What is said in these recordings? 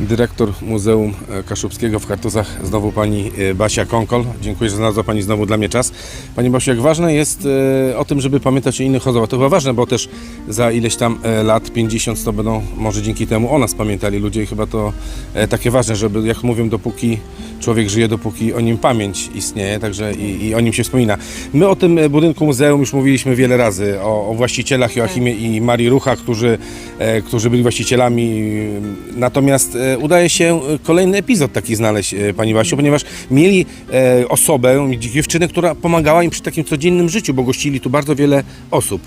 Dyrektor Muzeum Kaszubskiego w Kartuzach, znowu pani e, Basia Konkol. Dziękuję, że znalazła pani znowu dla mnie czas. Pani Basiu, jak ważne jest e, o tym, żeby pamiętać o innych osobach. To chyba ważne, bo też za ileś tam e, lat, 50, to będą może dzięki temu o nas pamiętali ludzie i chyba to takie ważne, żeby, jak mówią, dopóki człowiek żyje, dopóki o nim pamięć istnieje, także i, i o nim się wspomina. My o tym budynku muzeum już mówiliśmy wiele razy, o, o właścicielach Joachimie i Marii Rucha, którzy, którzy byli właścicielami. Natomiast udaje się kolejny epizod taki znaleźć, e, Pani Basiu, ponieważ mieli e, osobę, dziewczynę, która pomagała im przy takim codziennym życiu, bo gościli tu bardzo wiele osób.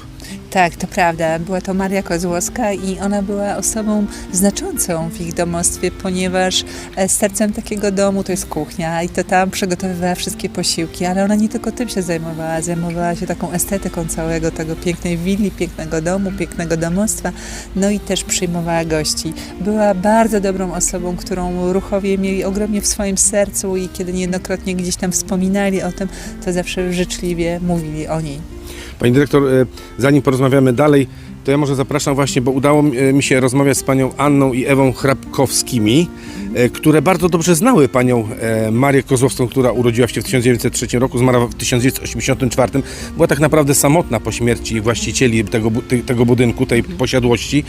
Tak, to prawda. Była to Maria Kozłowska i ona była osobą znaczącą w ich domostwie, ponieważ e, sercem takiego domu to jest kuchnia i to tam przygotowywała wszystkie posiłki, ale ona nie tylko tym się zajmowała, zajmowała się taką estetyką całego tego pięknej willi, pięknego domu, pięknego domostwa, no i też przyjmowała gości. Była bardzo dobrą osobą, którą ruchowie mieli ogromnie w swoim sercu i kiedy niejednokrotnie gdzieś tam wspominali o tym, to zawsze życzliwie mówili o niej. Pani dyrektor, e, zanim porozmawiamy dalej, to ja może zapraszam właśnie, bo udało mi e, się rozmawiać z panią Anną i Ewą Hrabkowskimi, e, które bardzo dobrze znały panią e, Marię Kozłowską, która urodziła się w 1903 roku, zmarła w 1984. Była tak naprawdę samotna po śmierci właścicieli tego, tego budynku, tej posiadłości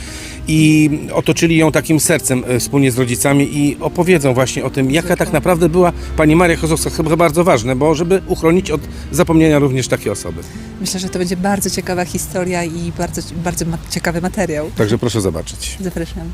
i otoczyli ją takim sercem wspólnie z rodzicami i opowiedzą właśnie o tym, jaka tak naprawdę była pani Maria Kozłowska. Chyba bardzo ważne, bo żeby uchronić od zapomnienia również takie osoby. Myślę, że to będzie bardzo ciekawa historia i bardzo, bardzo ciekawy materiał. Także proszę zobaczyć. Zapraszam.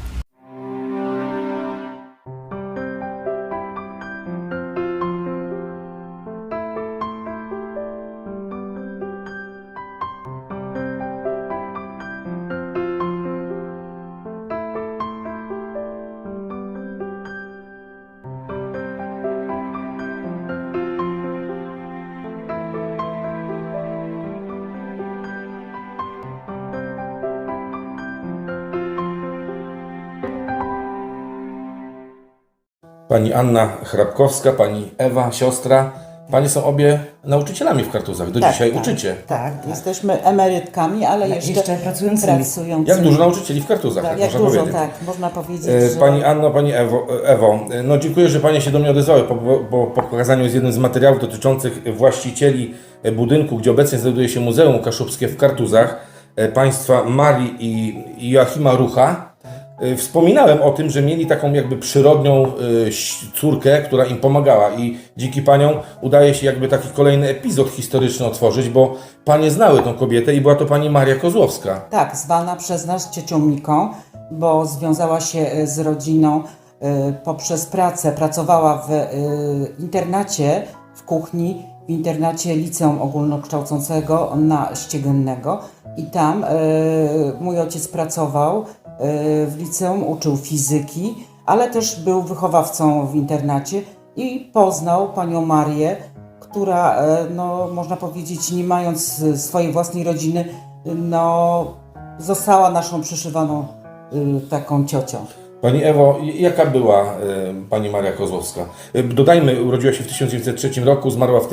Pani Anna Hrabkowska, pani Ewa, siostra. Panie są obie nauczycielami w Kartuzach. Do dzisiaj uczycie. Tak, jesteśmy emerytkami, ale jeszcze, jeszcze pracującymi. pracującymi. Jak dużo nauczycieli w Kartuzach, Tak, tak, jak można dużo, powiedzieć. tak, można powiedzieć, E, że... Pani Anno, Pani Ewo, Ewo, e, no dziękuję, że Panie się do mnie odezwały, po, po, po pokazaniu jest jednym z materiałów dotyczących właścicieli e, budynku, gdzie obecnie znajduje się Muzeum Kaszubskie w Kartuzach, e, państwa Marii i, i Joachima Rucha. E, Wspominałem o tym, że mieli taką jakby przyrodnią ś- córkę, która im pomagała i dzięki Paniom udaje się jakby taki kolejny epizod historyczny otworzyć, bo Panie znały tą kobietę i była to Pani Maria Kozłowska. Tak, zwana przez nas ciocią Miką, bo związała się e, z rodziną poprzez pracę. Pracowała w internacie, w kuchni, w internacie liceum ogólnokształcącego na Ściegennego i tam mój ojciec pracował w liceum, uczył fizyki, ale też był wychowawcą w internacie i poznał panią Marię, która, e, no, można powiedzieć, nie mając e, swojej własnej rodziny, no, została naszą przyszywaną y, taką ciocią. Pani Ewo, jaka była e, pani Maria Kozłowska? E, Dodajmy, urodziła się w 1903 roku, zmarła w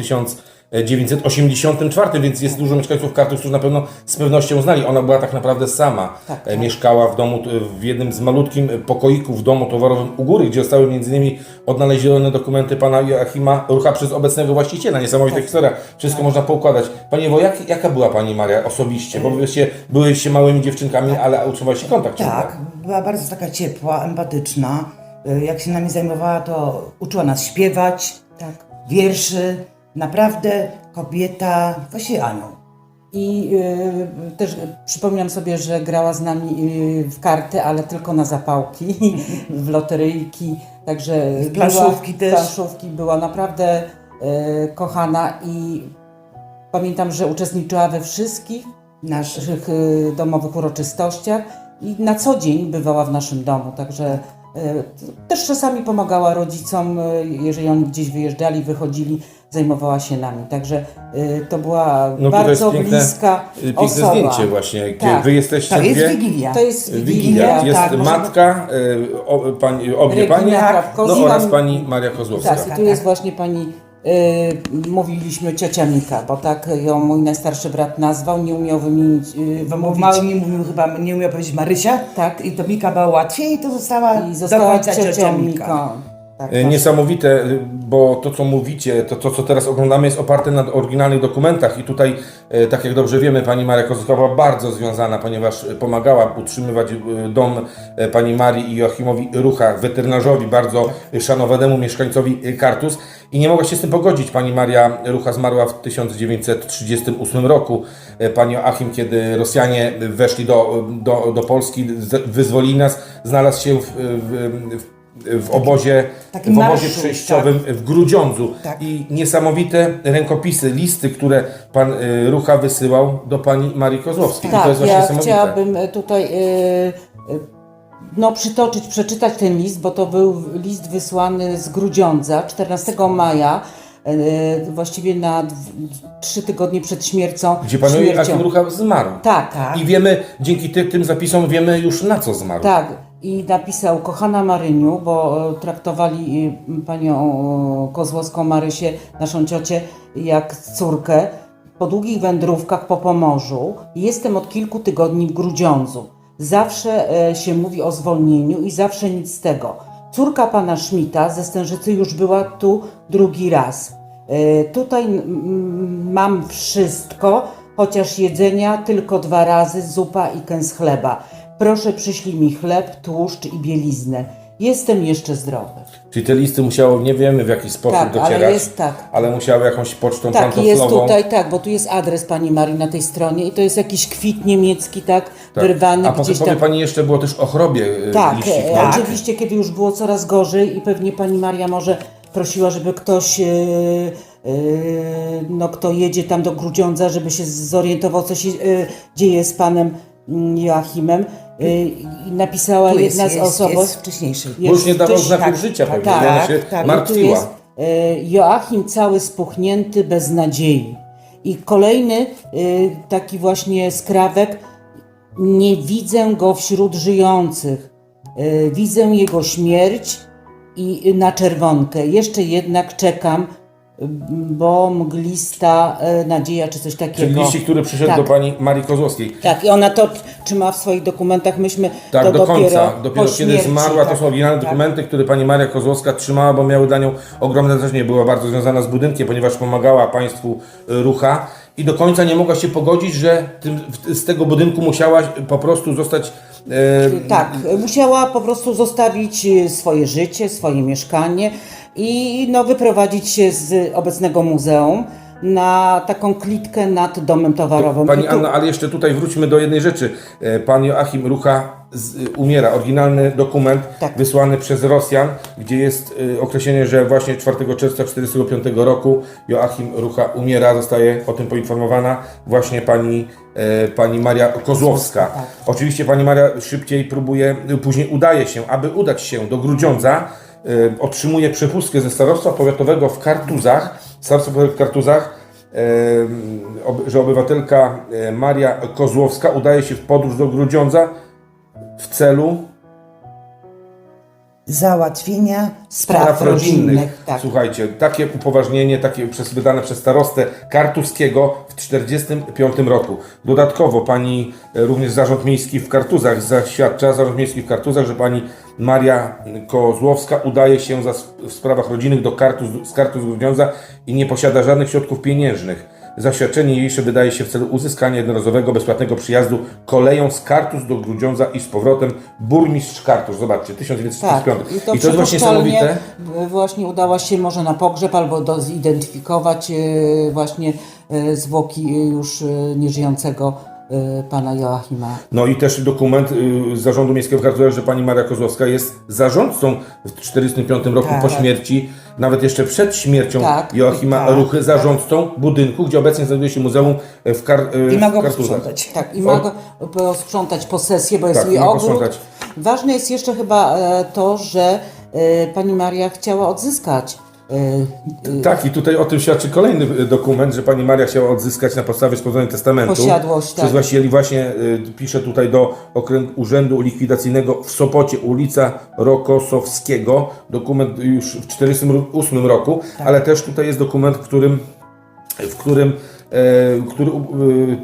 1984, więc jest dużo mieszkańców Kartus, którzy na pewno z pewnością znali. Ona była tak naprawdę sama. Tak, E, tak. Mieszkała w domu, w jednym z malutkim pokoiku w domu towarowym u góry, gdzie zostały między innymi odnalezione dokumenty pana Joachima Rucha przez obecnego właściciela. Niesamowita Tak. historia. Wszystko można poukładać. Pani Ewo, jak, jaka była pani Maria osobiście? Bo byście, byłyście małymi dziewczynkami, ale utrzymywaliście kontakt ciągle. Tak, była bardzo taka ciepła, empatyczna. Y, Jak się nami zajmowała, to uczyła nas śpiewać, Tak. wierszy. Naprawdę kobieta, anioł. I y, też przypominam sobie, że grała z nami y, w karty, ale tylko na zapałki, w loteryjki, także W planszówki była, też. planszówki była naprawdę y, kochana i pamiętam, że uczestniczyła we wszystkich Nasz, naszych y, domowych uroczystościach i na co dzień bywała w naszym domu, także y, też czasami pomagała rodzicom, y, jeżeli oni gdzieś wyjeżdżali, wychodzili, zajmowała się nami, także y, to była No tutaj jest bardzo piękne, bliska y, piękne osoba. zdjęcie właśnie, gdzie Tak. wy jesteście to jest dwie. Wigilia. To jest Wigilia. Wigilia, Jest tak, możemy- matka, y, o, pani, obie Regina panie, Krawkowska. no oraz pani Maria Kozłowska. tak, i tu jest właśnie pani y, mówiliśmy ciocia Mika, bo tak ją mój najstarszy brat nazwał, nie umiał wymienić, y, wymówić. małym nie mówił chyba, nie umiał powiedzieć Marysia. Tak. I to Mika była łatwiej i to została, I do została końca ciocią ciocią Miką. Tak, E, Niesamowite, y, bo to co mówicie, to, to co teraz oglądamy jest oparte na oryginalnych dokumentach i tutaj, e, tak jak dobrze wiemy, pani Maria była bardzo związana, ponieważ e, pomagała utrzymywać dom pani Marii i Joachimowi Rucha, weterynarzowi, bardzo szanowanemu mieszkańcowi Kartus i nie mogła się z tym pogodzić. Pani Maria Rucha zmarła w 1938 roku. E, Pan Joachim, kiedy Rosjanie weszli do, do, do Polski, wyzwolili nas, znalazł się w, w, w w obozie, Takim w obozie marszu, przejściowym w Grudziądzu. Tak. I niesamowite rękopisy, listy, które pan y, Rucha wysyłał do pani Marii Kozłowskiej. I to Tak, jest właśnie ja niesamowite. chciałabym e, tutaj e, e, no, przytoczyć, przeczytać ten list, bo to był list wysłany z Grudziądza 14 maja, e, właściwie na trzy tygodnie przed śmiercą. Gdzie pan śmiercią. Joachim Rucha zmarł. Tak, Tak. I wiemy, dzięki ty, tym zapisom wiemy już na co zmarł. Tak, i napisał Kochana Maryniu, bo e, traktowali e, panią e, Kozłowską Marysię, naszą ciocię, jak córkę. Po długich wędrówkach po Pomorzu jestem od kilku tygodni w Grudziądzu. Zawsze się mówi o zwolnieniu i zawsze nic z tego. Córka pana Szmita ze Stężycy już była tu drugi raz. Tutaj mam wszystko, chociaż jedzenia tylko dwa razy, zupa i kęs chleba. Proszę przyślij mi chleb, tłuszcz i bieliznę. Jestem jeszcze zdrowy. Czyli te listy musiało, nie wiemy w jaki sposób Tak, ale docierać, jest tak. ale musiały jakąś pocztą Tak, jest pantoflową. tutaj, tak, bo tu jest adres pani Marii na tej stronie i to jest jakiś kwit niemiecki, tak, Tak. wyrwany A potem gdzieś powie tam. pani jeszcze było też o chorobie y, Tak, liścik, e, tak? oczywiście, kiedy już było coraz gorzej i pewnie pani Maria może prosiła, żeby ktoś, e, e, no kto jedzie tam do Grudziądza, żeby się zorientował, co się e, dzieje z panem mm, Joachimem. I napisała Tu jest, jedna z jest, osób. jest wcześniejszy. Bo już nie dawał znaków tak, życia tak, pewnie, tak, ona się tak. I tu martwiła. jest e, Joachim cały spuchnięty, bez nadziei. I kolejny e, taki właśnie skrawek. Nie widzę go wśród żyjących. E, Widzę jego śmierć i na czerwonkę. Jeszcze jednak czekam, bo mglista e, nadzieja czy coś takiego. Czyli liścik, który przyszedł Tak. do pani Marii Kozłowskiej. Tak, i ona to trzyma w swoich dokumentach. Myśmy Tak, to do dopiero końca. Dopiero po kiedy śmierci, zmarła, to tak. są oryginalne Tak. dokumenty, które pani Maria Kozłowska trzymała, bo miały dla nią ogromne znaczenie. Była bardzo związana z budynkiem, ponieważ pomagała państwu y, rucha i do końca nie mogła się pogodzić, że tym, z tego budynku musiała po prostu zostać. e, Tak, musiała po prostu zostawić e, swoje życie, swoje mieszkanie i no, wyprowadzić się z obecnego muzeum na taką klitkę nad domem towarowym. Pani Anna, ale jeszcze tutaj wróćmy do jednej rzeczy. E, Pan Joachim Rucha z, y, umiera. Oryginalny dokument Tak. wysłany przez Rosjan, gdzie jest y, określenie, że właśnie 4 czerwca 1945 roku Joachim Rucha umiera. Zostaje o tym poinformowana właśnie pani, e, pani Maria Kozłowska. tak. Oczywiście pani Maria szybciej próbuje, y, później udaje się, aby udać się do Grudziądza, otrzymuje przepustkę ze starostwa powiatowego w Kartuzach, starostwo powiatowe w Kartuzach, że obywatelka e, Maria Kozłowska udaje się w podróż do Grudziądza w celu Załatwienia spraw, spraw rodzinnych. rodzinnych. Tak. Słuchajcie, takie upoważnienie, takie przez, wydane przez starostę Kartuskiego w 1945 roku. Dodatkowo pani e, również Zarząd Miejski w Kartuzach zaświadcza, Zarząd Miejski w Kartuzach, że pani Maria Kozłowska udaje się za, w sprawach rodzinnych do Kartuz, z Kartuz Grudziądza i nie posiada żadnych środków pieniężnych. Zaświadczenie niniejsze wydaje się w celu uzyskania jednorazowego, bezpłatnego przyjazdu koleją z Kartus do Grudziądza i z powrotem burmistrz Kartus. Zobaczcie, 1945. Tak, i to, I to jest właśnie niesamowite. Właśnie udała się może na pogrzeb albo do zidentyfikować e, właśnie e, zwłoki e, już e, nieżyjącego e, pana Joachima. No i też dokument y, z Zarządu Miejskiego w że pani Maria Kozłowska jest zarządcą w 1945 roku Tak. po śmierci, nawet jeszcze przed śmiercią Tak, Joachima tak. Ruchy, zarządcą budynku, gdzie obecnie znajduje się muzeum w, Kar, y, i ma go posprzątać. Tak, i ma go posprzątać posesję, bo jest Tak, jej ma ogród. Ważne jest jeszcze chyba e, to, że e, pani Maria chciała odzyskać y, y, Tak, i tutaj o tym świadczy kolejny y, dokument, że pani Maria chciała odzyskać na podstawie sporządzenia testamentu. Posiadłość, Przez tak. właścicieli właśnie y, pisze tutaj do okręg Urzędu Likwidacyjnego w Sopocie, ulica Rokosowskiego. Dokument już w 1948 roku, Tak. ale też tutaj jest dokument, w którym, w którym e, który,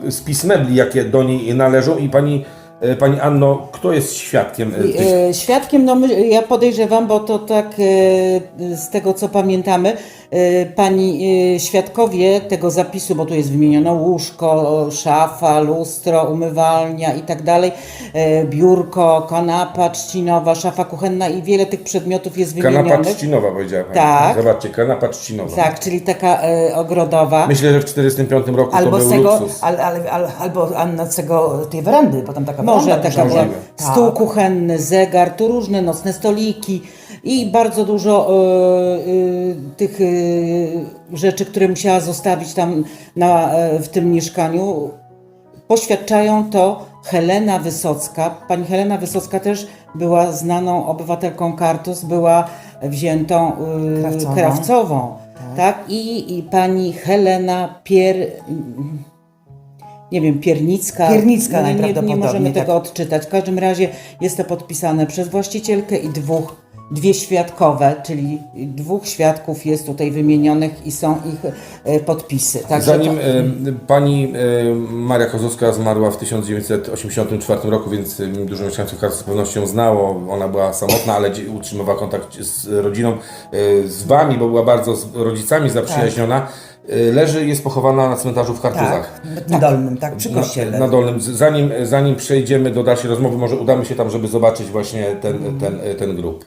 spis mebli, jakie do niej należą i pani, e, pani Anno, kto jest świadkiem e, tych E, Świadkiem, no my, ja podejrzewam, bo to tak e, z tego co pamiętamy, e, pani e, świadkowie tego zapisu, bo tu jest wymieniono łóżko, szafa, lustro, umywalnia i tak dalej, e, biurko, kanapa trzcinowa, szafa kuchenna i wiele tych przedmiotów jest Kanapa wymienionych. trzcinowa, powiedziała pani. Tak. Zobaczcie, kanapa trzcinowa. Tak, czyli taka e, ogrodowa. Myślę, że w 1945 roku Albo to z był tego, luksus. al, al, al, albo Anna z tego, tej werandy, bo tam taka Może weranda taka była. Tak. Stół kuchenny, zegar, tu różne nocne stoliki i bardzo dużo e, e, tych e, rzeczy, które musiała zostawić tam na, w tym mieszkaniu. Poświadczają to Helena Wysocka. Pani Helena Wysocka też była znaną obywatelką Kartus, była wziętą e, Krawcową. krawcową. Tak. I, I pani Helena Pier nie wiem, Piernicka. Piernicka nie, nie, nie najprawdopodobniej, możemy tak. tego odczytać. W każdym razie jest to podpisane przez właścicielkę i dwóch, dwie świadkowe, czyli dwóch świadków jest tutaj wymienionych i są ich e, podpisy. Także Zanim to, e, pani e, Maria Kozłowska zmarła w 1984 roku, więc dużo mieszkańców Kartu z pewnością znało. Ona była samotna, ale utrzymywała kontakt z rodziną, e, z wami, bo była bardzo z rodzicami zaprzyjaźniona. E, Leży, jest pochowana na cmentarzu w Kartuzach. Tak, na dolnym, tak, przy Na, kościele. na dolnym. Z- Zanim, zanim przejdziemy do dalszej rozmowy, może udamy się tam, żeby zobaczyć właśnie ten, ten, ten grób.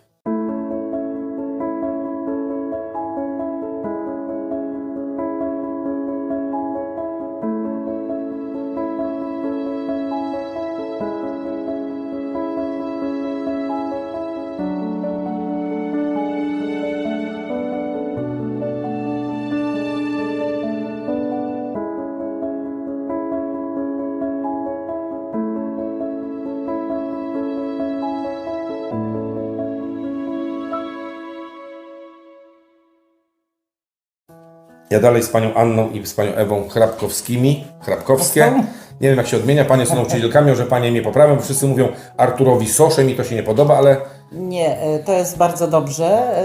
Ja dalej z panią Anną i z panią Ewą Hrabkowskimi. Hrabkowskie. Nie wiem jak się odmienia, panie są nauczycielkami, może panie mnie poprawią, bo wszyscy mówią Arturowi Sosze, mi to się nie podoba, ale nie, e, to jest bardzo dobrze. E,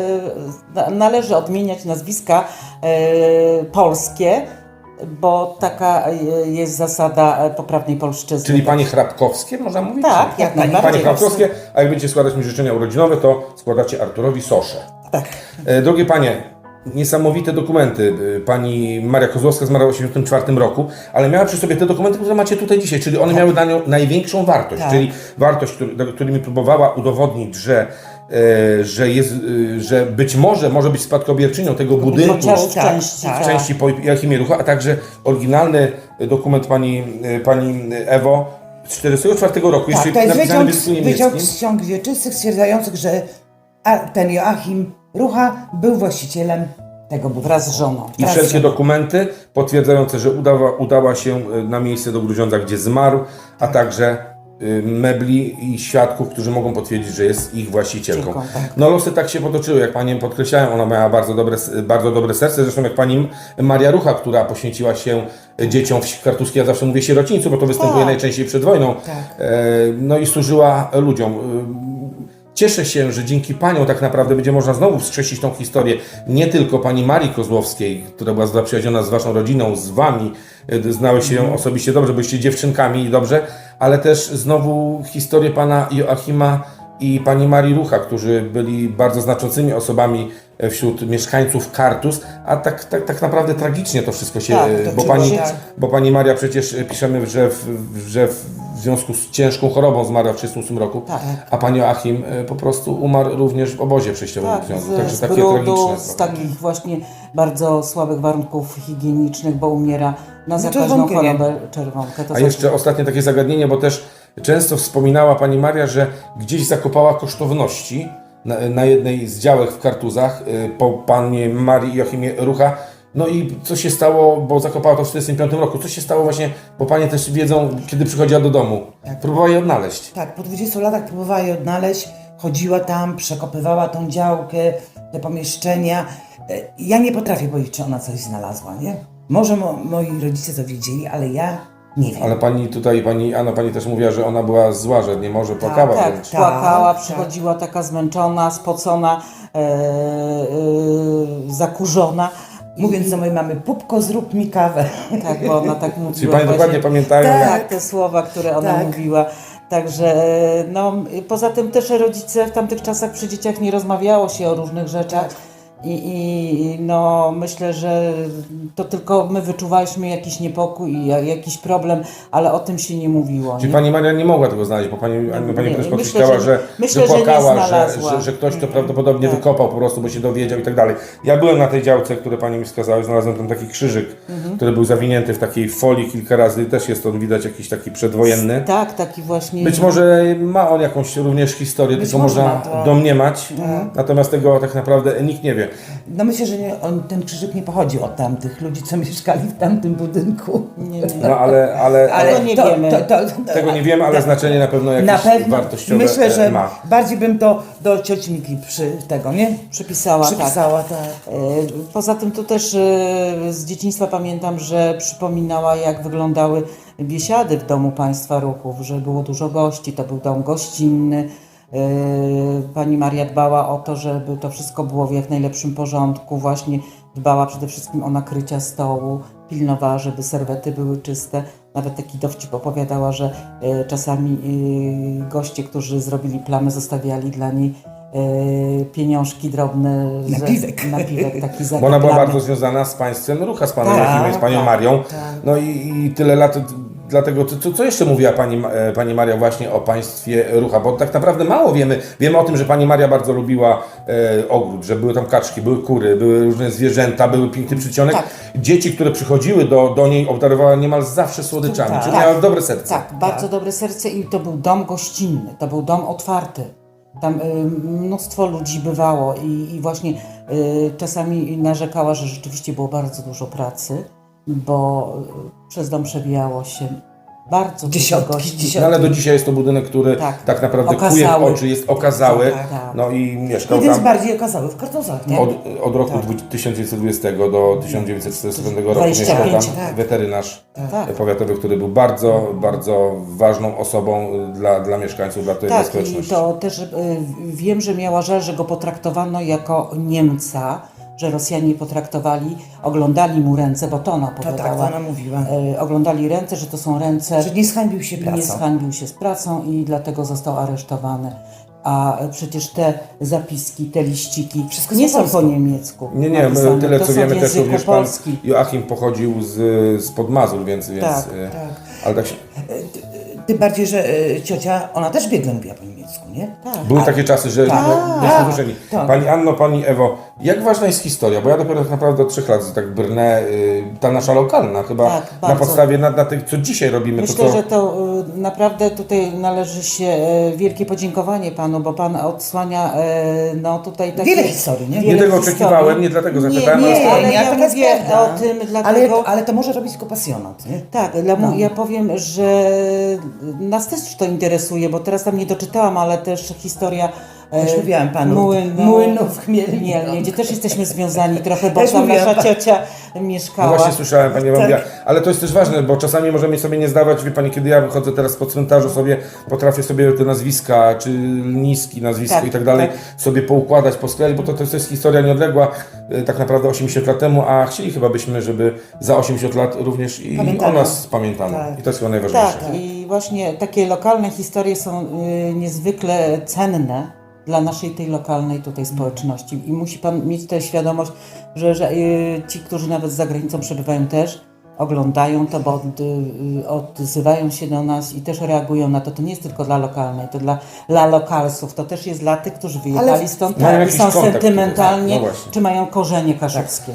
na- Należy odmieniać nazwiska e, polskie, bo taka jest zasada poprawnej polszczyzny. czyli panie Hrabkowskie można mówić? Tak, jak Panie najbardziej. Hrabkowskie, a jak będziecie składać mi życzenia urodzinowe, to składacie Arturowi Sosze. Tak. Drogie panie, niesamowite dokumenty. Pani Maria Kozłowska zmarła w 1984 roku, ale miała przy sobie te dokumenty, które macie tutaj dzisiaj, czyli one miały dla nią największą wartość, Tak. czyli wartość, który, którymi próbowała udowodnić, że, e, że, jest, e, że być może może być spadkobierczynią tego budynku w tak, części. tak. w części po Joachimie Rucha, a także oryginalny dokument pani, e, pani Ewo z 1944 roku, Tak, jeszcze to jest wyciąg, wyciąg z ksiąg wieczystych stwierdzających, że ten Joachim Rucha był właścicielem tego budynku. Wraz z żoną. I wszelkie dokumenty potwierdzające, że udała, udała się y, na miejsce do Grudziądza, gdzie zmarł, a także y, mebli i świadków, którzy mogą potwierdzić, że jest ich właścicielką. Dziękuję, tak. No losy tak się potoczyły, jak Panie podkreślają, ona miała bardzo dobre, bardzo dobre serce, zresztą jak Pani Maria Rucha, która poświęciła się dzieciom w Kartuskiej, ja zawsze mówię sierocińcu, bo to występuje Tak. najczęściej przed wojną, Tak. e, no i służyła ludziom. Cieszę się, że dzięki Panią tak naprawdę będzie można znowu wskrzesić tą historię nie tylko Pani Marii Kozłowskiej, która była zaprzyjaźniona z Waszą rodziną, z Wami, y, znały się ją osobiście dobrze, byliście dziewczynkami i dobrze, ale też znowu historię Pana Joachima i Pani Marii Rucha, którzy byli bardzo znaczącymi osobami e, wśród mieszkańców Kartus, a tak, tak, tak naprawdę tragicznie to wszystko się, Tak, e, to bo, pani, się- bo Pani Maria przecież e, piszemy, że w, że w związku z ciężką chorobą zmarła w 1938 roku, Tak. a Pani Joachim po prostu umarł również w obozie przejściowym Tak, w związku. Także z takie brudu, tragiczne. z takich właśnie bardzo słabych warunków higienicznych, bo umiera na zakaźną chorobę czerwonkę. To A jeszcze ostatnie takie zagadnienie, bo też często wspominała Pani Maria, że gdzieś zakopała kosztowności na, na jednej z działek w Kartuzach y, po Panie Marii Joachimie Rucha. No i co się stało, bo zakopała to w 1945 roku, co się stało właśnie, bo Panie też wiedzą, kiedy przychodziła do domu. Próbowała je odnaleźć. Tak, po 20 latach próbowała je odnaleźć, chodziła tam, przekopywała tą działkę, te pomieszczenia. E, Ja nie potrafię powiedzieć, czy ona coś znalazła, nie? Może mo, moi rodzice to wiedzieli, ale ja nie wiem. Ale pani tutaj, pani Anna, pani też mówiła, że ona była zła, że nie może, płakała tak, wręcz. płakała, Tak, przychodziła taka zmęczona, spocona, e, e, zakurzona. Mówiąc do mojej mamy, pupko, zrób mi kawę. Tak, bo ona tak mówiła. Czyli pani właśnie. dokładnie pamiętają, Tak. jak Tak, te słowa, które ona Tak. mówiła. Także no, poza tym też rodzice w tamtych czasach przy dzieciach nie rozmawiało się o różnych rzeczach. I, I no, myślę, że to tylko my wyczuwaliśmy jakiś niepokój i ja- jakiś problem, ale o tym się nie mówiło. Czyli nie? pani Maria nie mogła tego znaleźć, bo pani, pani nie, też podkreślała, że- że, myślę, płakała, że, że, że ktoś to prawdopodobnie Tak. wykopał po prostu, bo się dowiedział i tak dalej. Ja byłem na tej działce, które pani mi wskazała, znalazłem tam taki krzyżyk, Mhm. który był zawinięty w takiej folii kilka razy, też jest on widać jakiś taki przedwojenny. Tak, taki właśnie. Być może ma on jakąś również historię, Być tylko można domniemać, natomiast tego tak naprawdę nikt nie wie. No myślę, że nie, on, ten krzyżyk nie pochodzi od tamtych ludzi, co mieszkali w tamtym budynku. Nie, nie. No ale, ale, ale Ale nie wiemy. tego nie wiemy, ale znaczenie na pewno jakieś Na pewno wartościowe myślę, e, że ma. bardziej bym to do cioci Miki przy tego, nie? Przypisała, tak. Przypisała, tak. E, Poza tym to też e, z dzieciństwa pamiętam, że przypominała jak wyglądały biesiady w domu państwa ruchów, że było dużo gości, to był dom gościnny. E, Pani Maria dbała o to, żeby to wszystko było w jak najlepszym porządku, właśnie dbała przede wszystkim o nakrycia stołu, pilnowała, żeby serwety były czyste. Nawet taki dowcip opowiadała, że e, czasami e, goście, którzy zrobili plamy, zostawiali dla niej pieniążki drobne. ze- Napiwek. Napiwek taki za Bo ona była bardzo związana z państwem Rucha, z panem Tak, z panią tak, Marią. tak. No i, i tyle lat, dlatego, co, co jeszcze mówiła pani, e, pani Maria właśnie o państwie Rucha? Bo tak naprawdę mało wiemy. Wiemy o tym, że pani Maria bardzo lubiła e, ogród, że były tam kaczki, były kury, były różne zwierzęta, były piękny przycionek. Tak. Dzieci, które przychodziły do, do niej, obdarowała niemal zawsze słodyczami, Tak. czyli Tak. miała dobre serce. Tak, bardzo dobre serce i to był dom gościnny, to był dom otwarty. Tam y, mnóstwo ludzi bywało i, i właśnie y, czasami narzekała, że rzeczywiście było bardzo dużo pracy, bo y, przez dom przewijało się bardzo Dziesiątki, gości. dziesiątki. No, ale do dzisiaj jest to budynek, który tak, Tak. naprawdę kuje w Okazały. oczy, jest okazały. Tak, tak. No i mieszkał Jeden z tam. bardziej okazały w kartozach, nie? Od, od roku 1920 do 1945 roku 25, mieszkał tam tak. weterynarz Tak. powiatowy, który był bardzo, bardzo ważną osobą y, dla, dla mieszkańców, dla tej Tak, i społeczności. to też y, wiem, że miała żal, że go potraktowano jako Niemca, że Rosjanie potraktowali, oglądali mu ręce, bo to ona To tak, to opowiadała. ona mówiła. E, oglądali ręce, że to są ręce, Że nie zhańbił się nie pracą. zhańbił się z pracą i dlatego został aresztowany. A przecież te zapiski, te liściki Wszystko nie są po niemiecku. Nie, nie, my tyle to co wiemy też również pan polskim. Joachim pochodził z, z Podmazur, więc, więc Tak, y, tak. ale tak się, Tym bardziej, że e, ciocia, ona też biegle mówiła po niemiecku, nie? Tak. były takie czasy, że Tak. no, niezrozumieni. Tak. Pani Anno, Pani Ewo, jak ważna jest historia? Bo ja dopiero tak naprawdę od trzech lat tak brnę, y, ta nasza lokalna chyba Tak, na bardzo. podstawie na, na tych, co dzisiaj robimy, Myślę, to co... że to y, naprawdę tutaj należy się y, wielkie podziękowanie panu, bo pan odsłania y, no tutaj takie... Wiele historii, nie? wiele Nie tego historii. oczekiwałem, nie dlatego zapytałem, Nie, ale nie, ale nie, ja taka jest mówię prawda. o tym dlatego... Ale, ale to może robić tylko pasjonat, nie? Tak, dla mu, ja powiem, że nas też to interesuje, bo teraz tam nie doczytałam, ale też historia e, Już mówiłam panu, młynów Chmielnik. Mielnie, gdzie też jesteśmy związani trochę, bo tam nasza pan- ciocia No mieszkała. właśnie słyszałem, Pani Tak. mówiła, ale to jest też ważne, bo czasami możemy sobie nie zdawać, wie Pani, kiedy ja wychodzę teraz po cmentarzu sobie, potrafię sobie te nazwiska, czy niski nazwisko Tak, i tak dalej, sobie poukładać, posklejać, bo to, to jest historia nieodległa, e, tak naprawdę 80 lat temu, a chcieli chyba byśmy, żeby za 80 lat również i Pamiętano. o nas pamiętano. Tak. I to jest chyba najważniejsze. Tak, i właśnie takie lokalne historie są y, niezwykle cenne dla naszej tej lokalnej tutaj społeczności. I musi Pan mieć tę świadomość, że, że y, ci, którzy nawet za granicą przebywają też, oglądają to, bo od, y, odzywają się do nas i też reagują na to. To nie jest tylko dla lokalnej, to dla, dla lokalsów, to też jest dla tych, którzy wyjechali Ale stąd i są sentymentalnie, No właśnie. czy mają korzenie kaszubskie.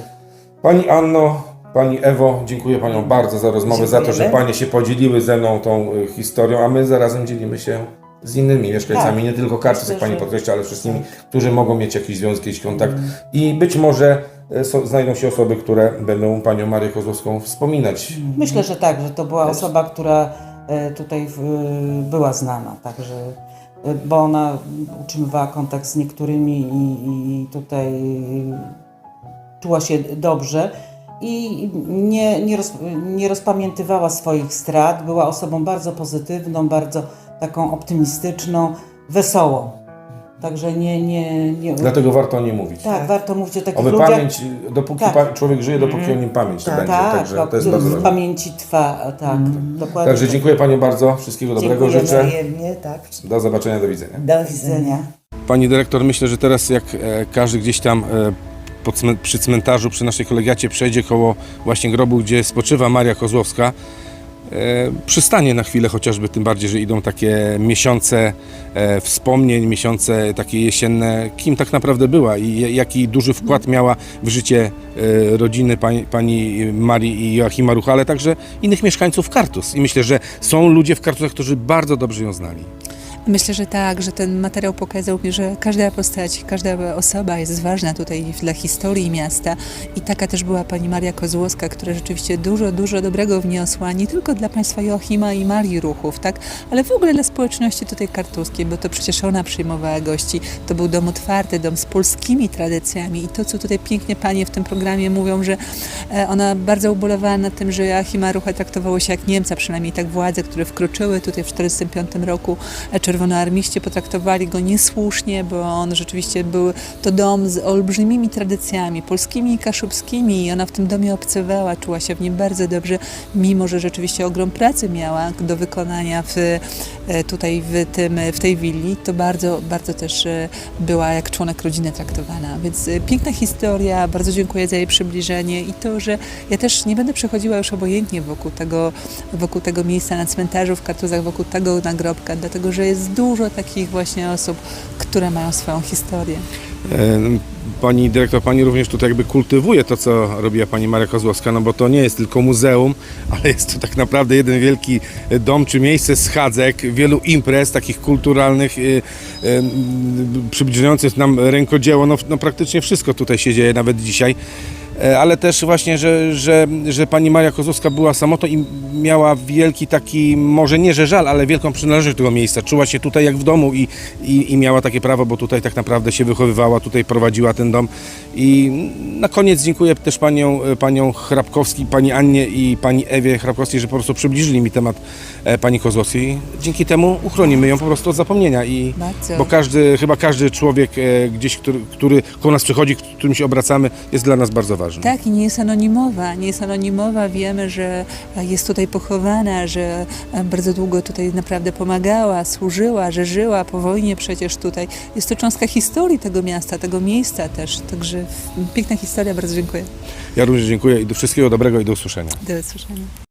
Pani Anno, Pani Ewo, dziękuję Panią bardzo za rozmowę, za to, że Dziękujemy. Panie się podzieliły ze mną tą y, historią, a my zarazem dzielimy się z innymi mieszkańcami, Tak. nie tylko Karczyc, jak Pani podkreśla, ale wszystkimi, którzy mogą mieć jakiś związek, jakiś kontakt i być może y, so, znajdą się osoby, które będą Panią Marię Kozłowską wspominać. Myślę, że tak, że to była osoba, która e, tutaj w, była znana, także bo ona utrzymywała kontakt z niektórymi i, i tutaj czuła się dobrze i nie, nie, roz, nie rozpamiętywała swoich strat. Była osobą bardzo pozytywną, bardzo taką optymistyczną, wesołą. Także nie, nie, nie Dlatego warto o niej mówić. tak, warto mówić o takich Oby ludziach. pamięć, dopóki Tak. pa, człowiek żyje, dopóki o nim pamięć Tak, będzie. tak, Także to, to jest bardzo w ważne. pamięci trwa, tak, dokładnie. Także dziękuję Panią bardzo, wszystkiego dobrego Dziękujemy. życzę. Wzajemnie, tak. Do zobaczenia, do widzenia. Do widzenia. Pani dyrektor, myślę, że teraz jak e, każdy gdzieś tam e, przy cmentarzu, przy naszej kolegiacie przejdzie koło właśnie grobu, gdzie spoczywa Maria Kozłowska, przystanie na chwilę chociażby, tym bardziej, że idą takie miesiące e, wspomnień, miesiące takie jesienne, kim tak naprawdę była i jaki duży wkład miała w życie e, rodziny pani, pani Marii i Joachima Rucha, ale także innych mieszkańców Kartus. I myślę, że są ludzie w Kartusach, którzy bardzo dobrze ją znali. Myślę, że tak, że ten materiał pokazał mi, że każda postać, każda osoba jest ważna tutaj dla historii miasta. I taka też była pani Maria Kozłowska, która rzeczywiście dużo, dużo dobrego wniosła, nie tylko dla państwa Joachima i Marii Ruchów, tak, ale w ogóle dla społeczności tutaj kartuskiej, bo to przecież ona przyjmowała gości, to był dom otwarty, dom z polskimi tradycjami. I to, co tutaj pięknie panie w tym programie mówią, że e, ona bardzo ubolewała nad tym, że Joachima Rucha traktowało się jak Niemca, przynajmniej tak władze, które wkroczyły tutaj w 1945 roku, e, czerwonoarmiści potraktowali go niesłusznie, bo on rzeczywiście był to dom z olbrzymimi tradycjami polskimi i kaszubskimi i ona w tym domie obcowała, czuła się w nim bardzo dobrze, mimo że rzeczywiście ogrom pracy miała do wykonania w, e, tutaj w, tym, w tej willi, to bardzo, bardzo też e, była jak członek rodziny traktowana. Więc e, piękna historia, bardzo dziękuję za jej przybliżenie i to, że ja też nie będę przechodziła już obojętnie wokół tego, wokół tego miejsca na cmentarzu w Kartuzach, wokół tego nagrobka, dlatego że jest dużo takich właśnie osób, które mają swoją historię. E, Pani dyrektor, pani również tutaj jakby kultywuje to, co robiła pani Maria Kozłowska, no bo to nie jest tylko muzeum, ale jest to tak naprawdę jeden wielki dom czy miejsce schadzek, wielu imprez takich kulturalnych, e, e, przybliżających nam rękodzieło, no, no praktycznie wszystko tutaj się dzieje, nawet dzisiaj. E, Ale też właśnie, że, że, że pani Maria Kozłowska była samotną i miała wielki taki, może nie że żal, ale wielką przynależność do tego miejsca. Czuła się tutaj jak w domu i, i, i miała takie prawo, bo tutaj tak naprawdę się wychowywała, tutaj prowadziła ten dom. I na koniec dziękuję też panią, panią Hrabkowski, pani Annie i pani Ewie Hrabkowskiej, że po prostu przybliżyli mi temat e, pani Kozłowskiej. Dzięki temu uchronimy ją po prostu od zapomnienia. I, Bardzo. bo każdy, chyba każdy człowiek e, gdzieś, który, który koło nas przychodzi, którym się obracamy, jest dla nas bardzo ważny. Tak, i nie jest anonimowa. Nie jest anonimowa. Wiemy, że jest tutaj pochowana, że e, bardzo długo tutaj naprawdę pomagała, służyła, że żyła po wojnie przecież tutaj. Jest to cząstka historii tego miasta, tego miejsca też. Także piękna historia, bardzo dziękuję. Ja również dziękuję i do wszystkiego dobrego i do usłyszenia. Do usłyszenia.